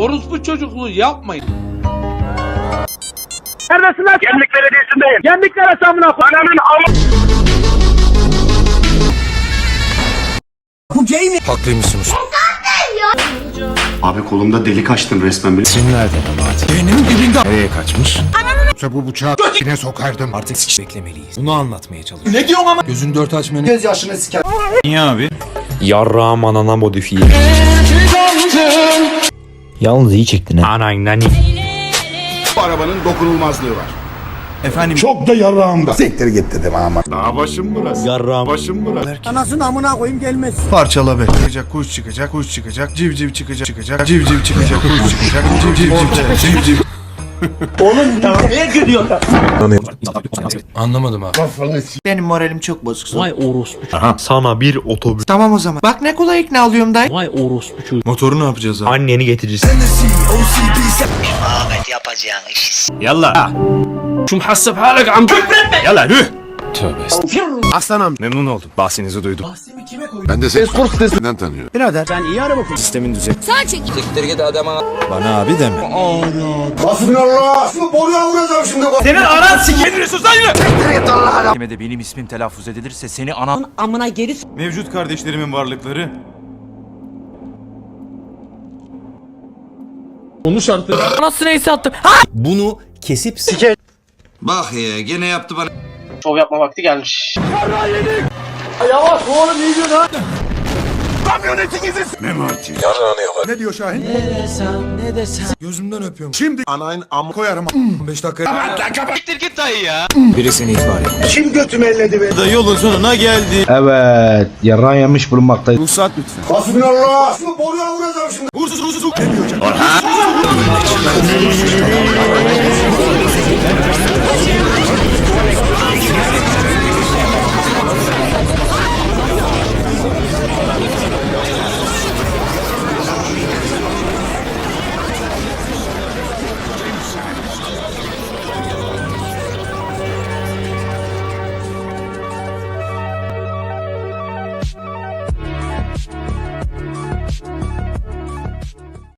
Orospu çocukluğu yapmayın. Neredesin lan? Gemlik Belediyesi'ndeyim. Gemlik neresi amına koy? Ananın amı. Haklıymışsınız. Abi kolumda delik açtın resmen beni. Senin nerede kabahat? Benim dibinde. Nereye kaçmış? Yoksa bu bıçağı yine sokardım. Artık sikiş beklemeliyiz. Bunu anlatmaya çalış. Ne diyorsun ama? Gözünü dört açmanı. Göz yaşını siker. Niye abi? Yarrağım anana modifiye. Yalnız iyi çektin ha. Anan nani. Bu arabanın dokunulmazlığı var. Efendim Çok da yarrağımda. Siktir git dedim ama. Daha başım burası. Yarrağım. Başım burası. parçala be. Çıkacak kuş çıkacak kuş çıkacak civciv çıkacak çıkacak civciv çıkacak kuş çıkacak civciv çıkacak civciv. Anlamadım abi. Benim moralim çok bozuk. Vay orospu çocuğu. Sana bir otobüs. Tamam o zaman. Bak ne kolay ikna oluyorum dayı. Vay orospu çocuğu. Motoru ne yapacağız abi? Anneni getiririz. Yalla. Şu muhasseb halek am. Yalla hü. Tövbe estağfurullah. Aslanım. Memnun oldum. Bahsinizi duydum. Ben de Salesforce sitesinden tanıyorum. Birader sen iyi araba kullan. Sistemin düzeni. Sağ çek. Bana abi deme. Hasbinallah. Şu boruya vuracağım şimdi. Senin anan sikeyim. Sus lan yine. Mahkemede benim ismim telaffuz edilirse seni anan... Amına geri Mevcut kardeşlerimin varlıkları... Nasıl neyse attım. Bunu kesip Bak ya gene yaptı bana. Şov yapma vakti gelmiş. Memati. Ne diyor Şahin? gözümden öpüyorum. Şimdi anayın amı koyarım. 5 dakika. Siktir git dayı ya. Biri seni ihbar etmiş. Kim götümü elledi be? Da yolun sonuna geldi. Evet. Yarrağın yemiş bulunmaktayız. Ruhsat lütfen. Hasbinallah. Boruya vuracağım şimdi. Vursuz vursuz. Ne diyor canım?